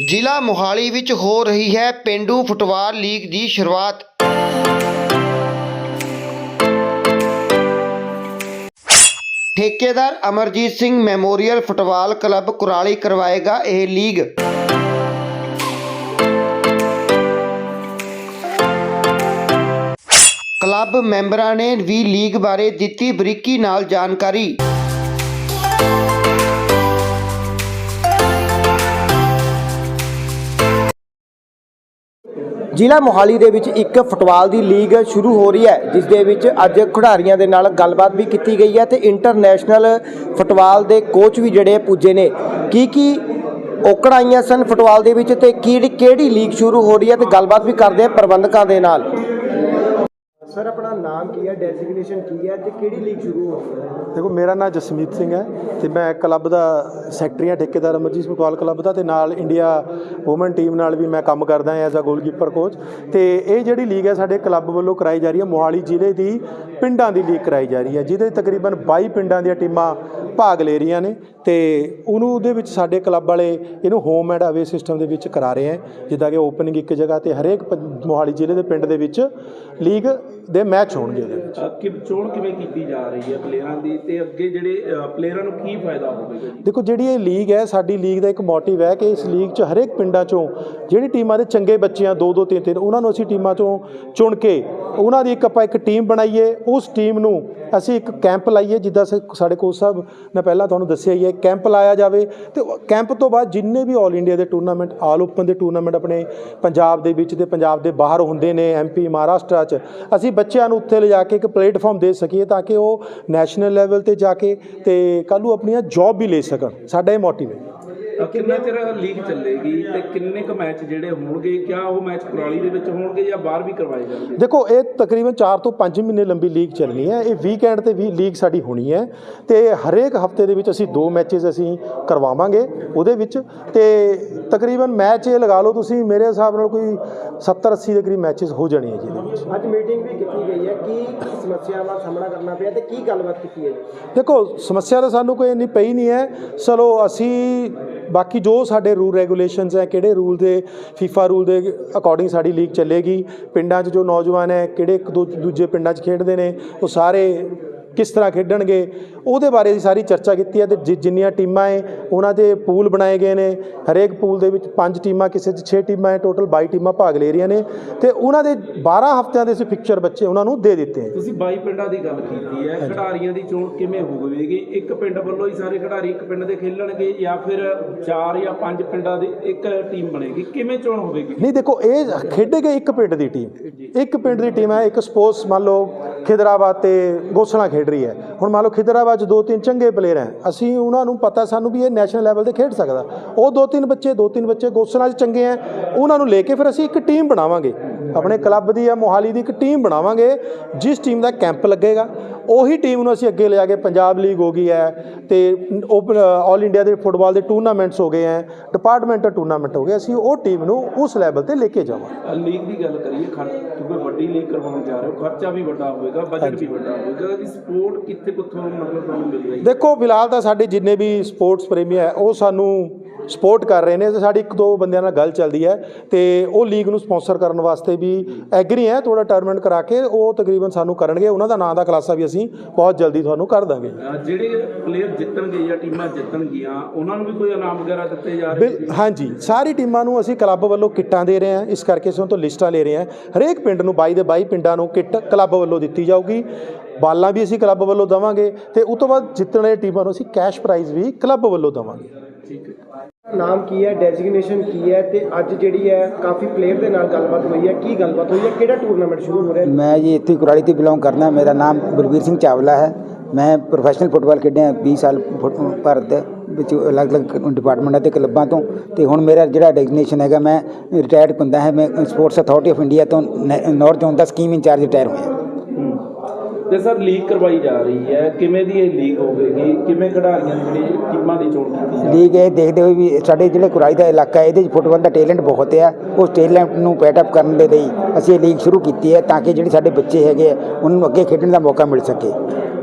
ਜ਼ਿਲ੍ਹਾ ਮੋਹਾਲੀ ਵਿੱਚ ਹੋ ਰਹੀ ਹੈ ਪਿੰਡੂ ਫੁੱਟਬਾਲ ਲੀਗ ਦੀ ਸ਼ੁਰੂਆਤ। ਠੇਕੇਦਾਰ Amarjit Singh memorial football club Kurali ਕਰਵਾਏਗਾ ਇਹ ਲੀਗ। ਕਲੱਬ ਮੈਂਬਰਾਂ ਨੇ ਵੀ ਲੀਗ ਬਾਰੇ ਦਿੱਤੀ ਬਰੀਕੀ ਨਾਲ ਜਾਣਕਾਰੀ। ਜ਼ਿਲ੍ਹਾ ਮੋਹਾਲੀ ਦੇ ਵਿੱਚ ਇੱਕ ਫੁੱਟਬਾਲ ਦੀ ਲੀਗ ਸ਼ੁਰੂ ਹੋ ਰਹੀ ਹੈ, ਜਿਸ ਦੇ ਵਿੱਚ ਅੱਜ ਖਿਡਾਰੀਆਂ ਦੇ ਨਾਲ ਗੱਲਬਾਤ ਵੀ ਕੀਤੀ ਗਈ ਹੈ ਤੇ ਇੰਟਰਨੈਸ਼ਨਲ ਫੁੱਟਬਾਲ ਦੇ ਕੋਚ ਵੀ ਜਿਹੜੇ ਪੁੱਜੇ ਨੇ। ਕੀ ਕੀ ਔਕੜਾਂ ਆਈਆਂ ਸਨ ਫੁੱਟਬਾਲ ਦੇ ਵਿੱਚ ਤੇ ਕਿਹੜੀ ਕਿਹੜੀ ਲੀਗ ਸ਼ੁਰੂ ਹੋ ਰਹੀ ਹੈ ਤੇ ਗੱਲਬਾਤ ਵੀ ਕਰਦੇ ਆ ਪ੍ਰਬੰਧਕਾਂ ਦੇ ਨਾਲ। ਸਰ, ਆਪਣਾ ਨਾਮ ਕੀ ਹੈ? ਡੈਸੀਗਨੇਸ਼ਨ ਕੀ ਹੈ? ਤੇ ਕਿਹੜੀ ਲੀਗ ਸ਼ੁਰੂ ਹੋ ਹੈ? ਦੇਖੋ, ਮੇਰਾ ਨਾਮ ਜਸਮੀਤ ਸਿੰਘ ਹੈ ਤੇ ਮੈਂ ਕਲੱਬ ਦਾ ਸੈਕਟਰੀ ਹਾਂ, ਠੇਕੇਦਾਰ ਅਮਰਜੀਤ ਫੁੱਟਬਾਲ ਕਲੱਬ ਦਾ ਤੇ ਨਾਲ ਇੰਡੀਆ ਔਮਨ ਟੀਮ ਨਾਲ ਵੀ ਮੈਂ ਕੰਮ ਕਰਦਾ ਹਾਂ ਐਜ਼ ਅ ਗੋਲਕੀਪਰ ਕੋਚ ਤੇ ਇਹ ਜਿਹੜੀ ਲੀਗ ਹੈ, ਸਾਡੇ ਕਲੱਬ ਵੱਲੋਂ ਕਰਾਈ ਜਾ ਰਹੀ ਹੈ ਮੋਹਾਲੀ ਜ਼ਿਲ੍ਹੇ ਦੀ ਪਿੰਡਾਂ ਦੀ ਲੀਗ ਕਰਾਈ ਜਾ ਰਹੀ ਹੈ ਜਿਹਦੇ ਤਕਰੀਬਨ 22 ਪਿੰਡਾਂ ਦੀਆਂ ਟੀਮਾਂ ਭਾਗ ਲੈ ਰਹੀਆਂ ਨੇ ਤੇ ਉਹਨੂੰ ਉਹਦੇ ਵਿੱਚ ਸਾਡੇ ਕਲੱਬ ਵਾਲੇ ਇਹਨੂੰ ਹੋਮ ਐਂਡ ਅਵੇ ਸਿਸਟਮ ਦੇ ਵਿੱਚ ਕਰਾ ਰਹੇ ਹੈ ਜਿੱਦਾਂ ਕਿ ਓਪਨਿੰਗ ਇੱਕ ਜਗ੍ਹਾ ਤੇ ਹਰੇਕ ਮੋਹਾਲੀ ਜ਼ਿਲ੍ਹੇ ਦੇ ਪਿੰਡ ਦੇ ਵਿੱਚ ਲੀਗ ਦੇ ਮੈਚ ਹੋਣਗੇ ਉਹਦੇ ਵਿੱਚ। ਕਿ ਚੋਣ ਕਿਵੇਂ ਕੀਤੀ ਜਾ ਰਹੀ ਹੈ ਪਲੇਅਰਾਂ ਦੀ ਤੇ ਅੱਗੇ ਜਿਹੜੇ ਪਲੇਅਰਾਂ ਨੂੰ ਕੀ ਫਾਇਦਾ ਹੋਵੇਗਾ ਜੀ? ਦੇਖੋ ਜਿਹੜੀ ਇਹ ਲੀਗ ਹੈ ਸਾਡੀ ਲੀਗ ਦਾ ਇੱਕ ਮੋਟਿਵ ਹੈ ਕਿ ਇਸ ਲੀਗ 'ਚ ਹਰੇਕ ਪਿੰਡਾਂ 'ਚੋਂ ਜਿਹੜੀ ਟੀਮਾਂ ਦੇ ਚੰਗੇ ਬੱਚੇ ਆ ਦੋ ਦੋ, ਤਿੰਨ ਤਿੰਨ, ਉਹਨਾਂ ਨੂੰ ਅਸੀਂ ਟੀਮਾਂ 'ਚੋਂ ਚੁਣ ਕੇ ਉਹਨਾਂ ਦੀ ਇੱਕ ਆਪਾਂ ਇੱਕ ਟੀਮ ਬਣਾਈਏ, ਉਸ ਟੀਮ ਨੂੰ ਅਸੀਂ ਇੱਕ ਕੈਂਪ ਲਾਈਏ, ਜਿੱਦਾਂ ਸ- ਸਾਡੇ ਕੋਚ ਸਾਹਿਬ ਨੇ ਪਹਿਲਾਂ ਤੁਹਾਨੂੰ ਦੱਸਿਆ ਹੀ ਹੈ, ਕੈਂਪ ਲਾਇਆ ਜਾਵੇ ਤੇ ਕੈਂਪ ਤੋਂ ਬਾਅਦ ਜਿੰਨੇ ਵੀ ਆਲ ਇੰਡੀਆ ਦੇ ਟੂਰਨਾਮੈਂਟ ਆਲ ਓਪਨ ਦੇ ਟੂਰਨਾਮੈਂਟ ਆਪਣੇ ਪੰਜਾਬ ਦੇ ਵਿੱਚ ਤੇ ਪੰਜਾਬ ਦੇ ਬਾਹਰ ਹੁੰਦੇ ਨੇ ਐਮਪੀ ਮਹਾਰਾਸ਼ਟਰ 'ਚ, ਅਸੀਂ ਬੱਚਿਆਂ ਨੂੰ ਉੱਥੇ ਲਿਜਾ ਕੇ ਇੱਕ ਪਲੇਟਫਾਰਮ ਦੇ ਸਕੀਏ ਤਾਂ ਕਿ ਉਹ ਨੈਸ਼ਨਲ ਲੈਵਲ ਤੇ ਜਾ ਕੇ ਤੇ ਕੱਲ੍ਹ ਨੂੰ ਆਪਣੀਆਂ ਜੌਬ ਵੀ ਲੈ ਸਕਣ, ਸਾਡਾ ਇਹ ਮੋਟਿਵ ਹੈ। ਕਿੰਨਾ ਚਿਰ ਲੀਗ ਚੱਲੇਗੀ ਤੇ ਕਿੰਨੇ ਕੁ ਮੈਚ ਜਿਹੜੇ ਹੋਣਗੇ? ਕਿਆ ਉਹ ਮੈਚ ਕੁਰਾਲੀ ਦੇ ਵਿੱਚ ਹੋਣਗੇ ਜਾਂ ਬਾਹਰ ਵੀ ਕਰਵਾਏ ਜਾਣਗੇ? ਦੇਖੋ ਇਹ ਤਕਰੀਬਨ 4 ਤੋਂ 5 ਮਹੀਨੇ ਲੰਬੀ ਲੀਗ ਚੱਲਣੀ ਹੈ। ਇਹ ਵੀਕਐਂਡ ਤੇ ਵੀ ਲੀਗ ਸਾਡੀ ਹੋਣੀ ਹੈ ਤੇ ਹਰੇਕ ਹਫ਼ਤੇ ਦੇ ਵਿੱਚ ਅਸੀਂ ਦੋ ਮੈਚਸ ਅਸੀਂ ਕਰਵਾਵਾਂਗੇ ਉਹਦੇ ਵਿੱਚ। ਤੇ ਤਕਰੀਬਨ ਮੈਚ ਇਹ ਲਗਾ ਲਓ ਤੁਸੀਂ ਮੇਰੇ ਹਿਸਾਬ ਨਾਲ ਕੋਈ 70 80 ਦੇ ਕਰੀਬ ਮੈਚਸ ਹੋ ਜਾਣੇ ਹੈ ਜੀ ਅੱਜ ਮੀਟਿੰਗ ਵੀ ਕੀਤੀ ਕੀ ਕੀ ਸਮੱਸਿਆਵਾਂ ਦਾ ਸਾਹਮਣਾ ਕਰਨਾ ਪਿਆ ਤੇ ਕੀ ਗੱਲਬਾਤ ਕੀਤੀ ਹੈ ਦੇਖੋ, ਸਮੱਸਿਆ ਤਾਂ ਸਾਨੂੰ ਕੋਈ ਇੰਨੀ ਪਈ ਨਹੀਂ ਹੈ। ਚਲੋ, ਅਸੀਂ ਬਾਕੀ ਜੋ ਸਾਡੇ ਰੂਲ ਰੈਗੂਲੇਸ਼ਨਸ ਹੈ, ਕਿਹੜੇ ਰੂਲ ਦੇ ਫੀਫਾ ਰੂਲ ਦੇ ਅਕੋਰਡਿੰਗ ਸਾਡੀ ਲੀਗ ਚੱਲੇਗੀ। ਪਿੰਡਾਂ 'ਚ ਜੋ ਨੌਜਵਾਨ ਹੈ, ਕਿਹੜੇ ਇੱਕ ਦੋ ਦੂਜੇ ਪਿੰਡਾਂ 'ਚ ਖੇਡਦੇ ਨੇ, ਉਹ ਸਾਰੇ ਕਿਸ ਤਰ੍ਹਾਂ ਖੇਡਣਗੇ ਉਹਦੇ ਬਾਰੇ ਅਸੀਂ ਸਾਰੀ ਚਰਚਾ ਕੀਤੀ ਹੈ ਤੇ ਜਿੰਨੀਆਂ ਟੀਮਾਂ ਹੈ ਉਹਨਾਂ ਦੇ ਪੂਲ ਬਣਾਏ ਗਏ ਨੇ। ਹਰੇਕ ਪੂਲ ਦੇ ਵਿੱਚ ਪੰਜ ਟੀਮਾਂ ਕਿਸੇ 'ਚ 6 ਟੀਮਾਂ ਹੈ ਟੋਟਲ 22 ਟੀਮਾਂ ਭਾਗ ਲੈ ਰਹੀਆਂ ਨੇ। ਤੇ ਉਹਨਾਂ ਦੇ 12 ਹਫ਼ਤਿਆਂ ਦੇ ਅਸੀਂ ਫਿਕਚਰ ਬੱਚੇ ਉਹਨਾਂ ਨੂੰ ਦੇ ਦਿੱਤੇ ਤੁਸੀਂ 22 ਪਿੰਡਾਂ ਦੀ ਗੱਲ ਕੀਤੀ ਹੈ ਖਿਡਾਰੀਆਂ ਦੀ ਚੋਣ ਕਿਵੇਂ ਹੋਵੇਗੀ? ਇੱਕ ਪਿੰਡ ਵੱਲੋਂ ਹੀ ਸਾਰੇ ਖਿਡਾਰੀ ਇੱਕ ਪਿੰਡ ਦੇ ਖੇਲਣਗੇ ਜਾਂ ਫਿਰ ਚਾਰ ਜਾਂ ਪੰਜ ਪਿੰਡਾਂ ਦੀ ਇੱਕ ਟੀਮ ਬਣੇਗੀ? ਕਿਵੇਂ ਚੋਣ ਹੋਵੇਗੀ? ਨਹੀਂ ਦੇਖੋ ਇਹ ਖੇਡੇਗੇ ਇੱਕ ਪਿੰਡ ਦੀ ਟੀਮ ਇੱਕ ਪਿੰਡ ਦੀ ਟੀਮ ਹੈ ਇੱਕ ਸਪੋਰਟਸ ਮੰਨ ਲਓ ਖਿਦਰਾਬਾਦ ਤੇ ਗੋਸਲਾ ਖੇਡ ਰਹੀ ਹੈ। ਹੁਣ ਮੰਨ ਲਓ ਖਿਦਰਾਬਾਦ 'ਚ ਦੋ ਤਿੰਨ ਚੰਗੇ ਪਲੇਅਰ ਹੈ। ਅਸੀਂ ਉਹਨਾਂ ਨੂੰ ਪਤਾ ਸਾਨੂੰ ਵੀ ਇਹ ਨੈਸ਼ਨਲ ਲੈਵਲ ਤੇ ਖੇਡ ਸਕਦਾ। ਉਹ ਦੋ ਤਿੰਨ ਬੱਚੇ, ਦੋ ਤਿੰਨ ਬੱਚੇ ਗੋਸਲਾ 'ਚ ਚੰਗੇ ਹੈ। ਉਹਨਾਂ ਨੂੰ ਲੈ ਕੇ ਫਿਰ ਅਸੀਂ ਇੱਕ ਟੀਮ ਬਣਾਵਾਂਗੇ। ਆਪਣੇ ਕਲੱਬ ਦੀ ਜਾਂ ਮੋਹਾਲੀ ਦੀ ਇੱਕ ਟੀਮ ਬਣਾਵਾਂਗੇ, ਜਿਸ ਟੀਮ ਦਾ ਕੈਂਪ ਲੱਗੇਗਾ। ਉਹੀ ਟੀਮ ਨੂੰ ਅਸੀਂ ਅੱਗੇ ਲਿਆ ਕੇ ਪੰਜਾਬ ਲੀਗ ਹੋ ਗਈ ਹੈ ਤੇ ਓਪਨ ਆਲ ਇੰਡੀਆ ਦੇ ਫੁੱਟਬਾਲ ਦੇ ਟੂਰਨਾਮੈਂਟਸ ਹੋ ਗਏ ਹੈ ਡਿਪਾਰਟਮੈਂਟਲ ਟੂਰਨਾਮੈਂਟ ਹੋ ਗਏ। ਅਸੀਂ ਉਹ ਟੀਮ ਨੂੰ ਉਸ ਲੈਵਲ ਤੇ ਲੈ ਕੇ ਜਾਵਾਂਗੇ। ਲੀਗ ਦੀ ਗੱਲ ਕਰੀਏ ਕਿਉਂਕਿ ਵੱਡੀ ਲੀਗ ਕਰਵਾਉਣ ਜਾ ਰਹੇ ਹੋ, ਖਰਚਾ ਵੀ ਵੱਡਾ ਹੋਵੇਗਾ। ਬਜਟ ਵੀ ਵੱਡਾ ਹੋਵੇਗਾ ਇਹਦੀ ਸਪੋਰਟ ਕਿੱਥੇ ਕਿੱਥੋਂ ਮਤਲਬ ਤੁਹਾਨੂੰ ਮਿਲ ਰਹੀ? ਹੈ ਦੇਖੋ ਫਿਲਹਾਲ ਤਾਂ ਸਾਡੇ ਜਿੰਨੇ ਵੀ ਸਪੋਰਟਸ ਪ੍ਰੇਮੀ ਹੈ ਉਹ ਸਾਨੂੰ ਸਪੋਰਟ ਕਰ ਰਹੇ ਨੇ ਤੇ ਸਾਡੀ ਇੱਕ ਦੋ ਬੰਦਿਆਂ ਨਾਲ ਗੱਲ ਚੱਲਦੀ ਹੈ ਤੇ ਉਹ ਲੀਗ ਨੂੰ ਸਪਾਂਸਰ ਕਰਨ ਵਾਸਤੇ ਵੀ ਐਗਰੀ ਹੈ ਥੋੜਾ ਟਰਮੈਂਟ ਕਰਾ ਕੇ ਉਹ ਤਕਰੀਬਨ ਸਾਨੂੰ ਕਰਨਗੇ ਉਹਨਾਂ ਦਾ ਨਾਂ ਦਾ ਖਲਾਸਾ ਵੀ ਅਸੀਂ ਬਹੁਤ ਜਲਦੀ ਤੁਹਾਨੂੰ ਕਰ ਦਾਂਗੇ। ਜਿਹੜੇ ਪਲੇਅਰ ਜਿੱਤਣਗੇ ਜਾਂ ਟੀਮਾਂ ਜਿੱਤਣਗੀਆਂ ਉਹਨਾਂ ਨੂੰ ਵੀ ਕੋਈ ਇਨਾਮ ਵਗੈਰਾ ਦਿੱਤੇ ਜਾ ਰਹੇ ਬਿਲ ਹਾਂਜੀ ਸਾਰੀ ਟੀਮਾਂ ਨੂੰ ਅਸੀਂ ਕਲੱਬ ਵੱਲੋਂ ਕਿੱਟਾਂ ਦੇ ਰਹੇ ਹਾਂ ਇਸ ਕਰਕੇ ਉਹਨਾਂ ਤੋਂ ਲਿਸਟਾਂ ਲੈ ਰਹੇ ਹਾਂ। ਹਰੇਕ ਪਿੰਡ ਨੂੰ 22 ਦੇ 22 ਪਿੰਡਾਂ ਨੂੰ ਕਿੱਟ ਕਲੱਬ ਵੱਲੋਂ ਦਿੱਤੀ ਜਾਊਗੀ। ਬਾਲਾਂ ਵੀ ਅਸੀਂ ਕਲੱਬ ਵੱਲੋਂ ਦਵਾਂਗੇ ਤੇ ਉਸ ਤੋਂ ਬਾਅਦ ਜਿੱਤਣ ਵਾਲੇ ਟੀਮਾਂ ਨੂੰ ਅਸੀਂ ਕੈਸ਼ ਪ੍ਰਾਈਜ਼ ਵੀ ਕਲੱਬ ਵੱਲੋਂ ਦਵਾਂਗੇ। ਨਾਮ ਕੀ ਹੈ ਡੈਜ਼ਿਗਨੇਸ਼ਨ ਕੀ ਹੈ ਤੇ ਅੱਜ ਜਿਹੜੀ ਹੈ ਕਾਫੀ ਪਲੇਅਰ ਦੇ ਨਾਲ ਗੱਲਬਾਤ ਹੋਈ ਹੈ। ਕੀ ਗੱਲਬਾਤ ਹੋਈ ਹੈ? ਕਿਹੜਾ ਟੂਰਨਾਮੈਂਟ ਸ਼ੁਰੂ ਹੋ ਰਿਹਾ ਮੈਂ ਜੀ ਇੱਥੇ ਕੁਰਾਲੀ ਤੋਂ ਬਿਲੋਂਗ ਕਰਦਾ ਮੇਰਾ ਨਾਮ ਬਲਬੀਰ ਸਿੰਘ ਚਾਵਲਾ ਹੈ। ਮੈਂ ਪ੍ਰੋਫੈਸ਼ਨਲ ਫੁੱਟਬਾਲ ਖੇਡਿਆ 20 ਸਾਲ ਫੁੱਟ- ਭਾਰਤ ਦੇ ਵਿੱਚ ਅਲੱਗ-ਅਲੱਗ ਡਿਪਾਰਟਮੈਂਟਾਂ ਤੇ ਕਲੱਬਾਂ ਤੋਂ। ਤੇ ਹੁਣ ਮੇਰਾ ਜਿਹੜਾ ਡੈਜ਼ਿਗਨੇਸ਼ਨ ਹੈਗਾ, ਮੈਂ ਰਿਟਾਇਰਡ ਬੰਦਾ ਹੈ, ਮੈਂ ਸਪੋਰਟਸ ਅਥਾਰਟੀ ਆਫ ਇੰਡੀਆ ਤੋਂ ਨਾਰਥ ਜ਼ੋਨ ਦਾ ਸਕੀਮ ਇੰਚਾਰਜ ਰਿਟਾਇਰ ਹੋਇਆ। ਤੇ ਸਰ ਲੀਕ ਕਰਵਾਈ ਜਾ ਰਹੀ ਹੈ। ਕਿਵੇਂ ਦੀ ਇਹ ਲੀਕ ਹੋਵੇਗੀ? ਕਿਵੇਂ ਖਿਡਾਰੀਆਂ ਦੀ ਜਿਹੜੀ ਟੀਮਾਂ ਦੀ ਚੋਣ ਕੀਤੀ ਜਾ ਲੀਗ ਇਹ ਦੇਖਦੇ ਹੋਏ ਵੀ ਸਾਡੇ ਜਿਹੜੇ ਕੁਰਾਲੀ ਦਾ ਇਲਾਕਾ ਹੈ ਇਹਦੇ ਵਿੱਚ ਫੁੱਟਬਾਲ ਦਾ ਟੈਲੈਂਟ ਬਹੁਤ ਹੈ। ਉਸ ਟੈਲੈਂਟ ਨੂੰ ਪੈਟ ਅਪ ਕਰਨ ਦੇ ਲਈ ਅਸੀਂ ਇਹ ਲੀਗ ਸ਼ੁਰੂ ਕੀਤੀ ਹੈ ਤਾਂ ਕਿ ਜਿਹੜੇ ਸਾਡੇ ਬੱਚੇ ਹੈਗੇ ਆ, ਉਹਨਾਂ ਨੂੰ ਅੱਗੇ ਖੇਡਣ ਦਾ ਮੌਕਾ ਮਿਲ ਸਕੇ।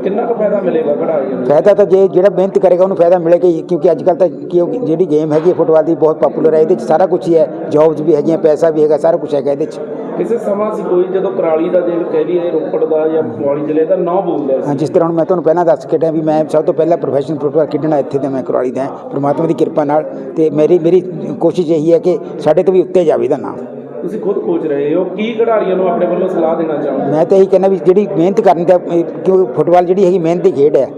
ਕਿੰਨਾ ਕੁ ਫਾਇਦਾ ਮਿਲੇਗਾ ਖਿਡਾਰੀਆਂ ਨੂੰ? ਫਾਇਦਾ ਤਾਂ ਜੇ ਜਿਹੜਾ ਮਿਹਨਤ ਕਰੇਗਾ ਉਹਨੂੰ ਫਾਇਦਾ ਮਿਲੇਗਾ ਹੀ ਕਿਉਂਕਿ ਅੱਜ ਕੱਲ ਤਾਂ ਕਿਉਂਕਿ ਜਿਹੜੀ ਗੇਮ ਹੈਗੀ ਹੈ ਫੁੱਟਬਾਲ ਦੀ ਬਹੁਤ ਪਪੂਲਰ ਹੈ ਇਹਦੇ 'ਚ ਸਾਰਾ ਕੁਝ ਹੀ ਹੈ ਜੌਬਸ ਵੀ ਹੈਗੀਆਂ ਪੈਸਾ ਵੀ ਹੈਗਾ ਸਾਰਾ ਕੁਝ ਹੈਗਾ ਇਹਦੇ 'ਚ। ਕਿਸੇ ਸਮਾਂ ਸੀ ਕੋਈ ਜਦੋਂ ਕਰਾਲੀ ਦਾ ਦਿਨ ਕਹਿ ਲਈਏ ਰੋਪੜ ਦਾ ਜਾਂ ਮੋਹਾਲੀ ਜ਼ਿਲ੍ਹੇ ਦਾ ਨਾਂ ਬੋਲਦਾ ਹਾਂ ਸੀ ਜਿਸ ਤਰ੍ਹਾਂ ਹੁਣ ਮੈਂ ਤੁਹਾਨੂੰ ਪਹਿਲਾਂ ਦੱਸ ਕੇ ਟਿਆ ਵੀ ਮੈਂ ਸਭ ਤੋਂ ਪਹਿਲਾਂ ਪ੍ਰੋਫੈਸ਼ਨਲ ਫੁੱਟਬਾਲ ਖੇਡਣਾ ਇੱਥੇ ਤੇ ਮੈਂ ਕੁਰਾਲੀ ਦਾ ਹਾਂ ਪ੍ਰਮਾਤਮਾ ਦੀ ਕਿਰਪਾ ਨਾਲ ਤੇ ਮੇਰੀ ਮੇਰੀ ਕੋਸ਼ਿਸ਼ ਇਹੀ ਹੈ ਕਿ ਸਾਡੇ ਤੋਂ ਵੀ ਉੱਤੇ ਜਾਵੇ ਇਹਦਾ ਨਾਮ। ਤੁਸੀਂ ਖੁਦ ਕੋਚ ਰਹੇ ਹੋ ਕੀ ਖਿਡਾਰੀਆਂ ਨੂੰ ਆਪਣੇ ਵੱਲੋਂ ਸਲਾਹ ਦੇਣਾ ਚਾਹੋਗੇ? ਮੈਂ ਤਾਂ ਇਹੀ ਕਹਿੰਦਾ ਵੀ ਜਿਹੜੀ ਮਿਹਨਤ ਕਰਨੀ ਤਾਂ ਇਹ ਕਿਉਂ ਫੁੱਟਬਾਲ ਜਿਹੜੀ ਹੈਗੀ ਮਿਹਨਤ ਦੀ ਖੇਡ ਹੈ।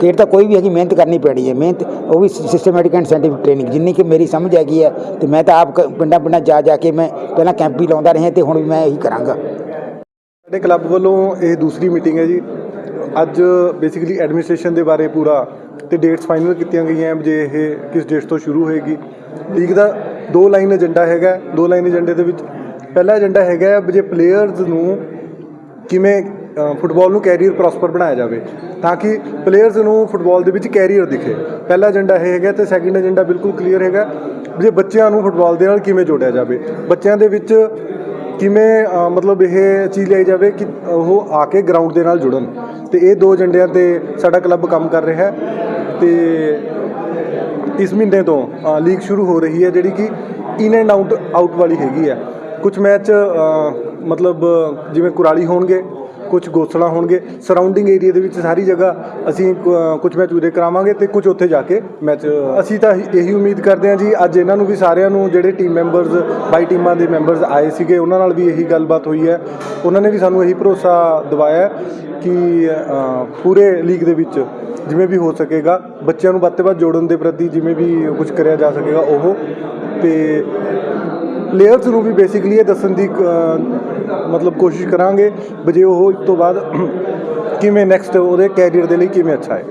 ਖੇਡ ਤਾਂ ਕੋਈ ਵੀ ਹੈਗੀ ਮਿਹਨਤ ਕਰਨੀ ਪੈਣੀ ਹੈ। ਮਿਹਨਤ ਉਹ ਵੀ ਸਿਸਟਮੈਟਿਕ ਐਂਡ ਸਾਇੰਟਿਫਿਕ ਟ੍ਰੇਨਿੰਗ ਜਿੰਨੀ ਕਿ ਮੇਰੀ ਸਮਝ ਹੈਗੀ ਹੈ ਤੇ ਮੈਂ ਤਾਂ ਆਪ ਕ- ਪਿੰਡਾਂ ਪਿੰਡਾਂ ਜਾ ਜਾ ਕੇ ਮੈਂ ਪਹਿਲਾਂ ਕੈਂਪ ਵੀ ਲਾਉਂਦਾ ਰਿਹਾ ਤੇ ਹੁਣ ਵੀ ਮੈਂ ਇਹੀ ਕਰਾਂਗਾ। ਸਾਡੇ ਕਲੱਬ ਵੱਲੋਂ ਇਹ ਦੂਸਰੀ ਮੀਟਿੰਗ ਹੈ ਜੀ। ਅੱਜ ਬੇਸਿਕਲੀ ਐਡਮਿਨਿਸਟ੍ਰੇਸ਼ਨ ਦੇ ਬਾਰੇ ਪੂਰਾ ਤੇ ਡੇਟਸ ਫਾਈਨਲ ਕੀਤੀਆਂ ਗਈਆਂ ਜੇ ਇਹ ਕਿਸ ਡੇਟ ਤੋਂ ਸ਼ੁਰੂ ਹੋਏਗੀ। ਲੀਗ ਦਾ ਦੋ ਲਾਈਨ ਏਜੰਡਾ ਹੈਗਾ, ਦੋ ਲਾਈਨ ਏਜੰਡੇ ਦੇ ਵਿੱਚ ਪਹਿਲਾ ਏਜੰਡਾ ਹੈਗਾ ਵੀ ਜੇ ਪਲੇਅਰਸ ਨੂੰ ਕਿਵੇਂ ਫੁੱਟਬਾਲ ਨੂੰ ਕੈਰੀਅਰ ਪ੍ਰੋਸਪਰ ਬਣਾਇਆ ਜਾਵੇ, ਤਾਂ ਕਿ ਪਲੇਅਰਸ ਨੂੰ ਫੁੱਟਬਾਲ ਦੇ ਵਿੱਚ ਕੈਰੀਅਰ ਦਿਖੇ। ਪਹਿਲਾ ਏਜੰਡਾ ਇਹ ਹੈਗਾ ਤੇ ਸੈਕਿੰਡ ਏਜੰਡਾ ਬਿਲਕੁਲ ਕਲੀਅਰ ਹੈਗਾ ਵੀ ਜੇ ਬੱਚਿਆਂ ਨੂੰ ਫੁੱਟਬਾਲ ਦੇ ਨਾਲ ਕਿਵੇਂ ਜੋੜਿਆ ਜਾਵੇ। ਬੱਚਿਆਂ ਦੇ ਵਿੱਚ ਕਿਵੇਂ ਮਤਲਬ ਇਹ ਚੀਜ਼ ਲਈ ਜਾਵੇ ਕਿ ਉਹ ਆ ਕੇ ਗਰਾਊਂਡ ਦੇ ਨਾਲ ਜੁੜਨ। ਤੇ ਇਹ ਦੋ ਏਜੰਡਿਆਂ ਤੇ ਸਾਡਾ ਕਲੱਬ ਕੰਮ ਕਰ ਰਿਹਾ। ਹੈ ਤੇ ਇਸ ਮਹੀਨੇ ਤੋਂ ਲੀਗ ਸ਼ੁਰੂ ਹੋ ਰਹੀ ਹੈ ਜਿਹੜੀ ਕਿ ਇਨ ਐਂਡ ਆਊਟ ਆਊਟ ਵਾਲੀ ਹੈਗੀ ਹੈ। ਕੁਝ ਮੈਚ ਮਤਲਬ, ਜਿਵੇਂ ਕੁਰਾਲੀ ਹੋਣਗੇ ਕੁਝ ਗੋਸਲਾ ਹੋਣਗੇ। ਸਰਾਊਂਡਿੰਗ ਏਰੀਆ ਦੇ ਵਿੱਚ ਸਾਰੀ ਜਗ੍ਹਾ ਅਸੀਂ ਕੁਝ ਮੈਚ ਉਰੇ ਕਰਾਵਾਂਗੇ ਤੇ ਕੁਝ ਉੱਥੇ ਜਾ ਕੇ ਮੈਚ ਅਸੀਂ ਤਾਂ ਇਹੀ- ਉਮੀਦ ਕਰਦੇ ਹਾਂ ਜੀ, ਅੱਜ ਇਹਨਾਂ ਨੂੰ ਵੀ ਸਾਰਿਆਂ ਨੂੰ ਜਿਹੜੇ ਟੀਮ ਮੈਂਬਰਸ ਬਾਈ ਟੀਮਾਂ ਦੇ ਮੈਂਬਰਸ ਆਏ ਸੀਗੇ, ਉਹਨਾਂ ਨਾਲ ਵੀ ਇਹੀ ਗੱਲਬਾਤ ਹੋਈ ਹੈ। ਉਹਨਾਂ ਨੇ ਵੀ ਸਾਨੂੰ ਇਹੀ ਭਰੋਸਾ ਦਿਵਾਇਆ ਕਿ ਪੂਰੇ ਲੀਗ ਦੇ ਵਿੱਚ ਜਿਵੇਂ ਵੀ ਹੋ ਸਕੇਗਾ, ਬੱਚਿਆਂ ਨੂੰ ਵੱਧ ਤੋਂ ਵੱਧ ਜੋੜਨ ਦੇ ਪ੍ਰਤੀ ਜਿਵੇਂ ਵੀ ਕੁਝ ਕਰਿਆ ਜਾ ਸਕੇਗਾ, ਉਹ। ਤੇ ਪਲੇਅਰਸ ਨੂੰ ਵੀ ਬੇਸਿਕਲੀ ਇਹ ਦੱਸਣ ਦੀ ਮਤਲਬ ਕੋਸ਼ਿਸ਼ ਕਰਾਂਗੇ ਵੀ ਜੇ ਉਹ ਇਸ ਤੋਂ ਬਾਅਦ ਕਿਵੇਂ ਨੈਕਸਟ ਉਹਦੇ ਕੈਰੀਅਰ ਦੇ ਲਈ ਕਿਵੇਂ ਅੱਛਾ ਹੈ।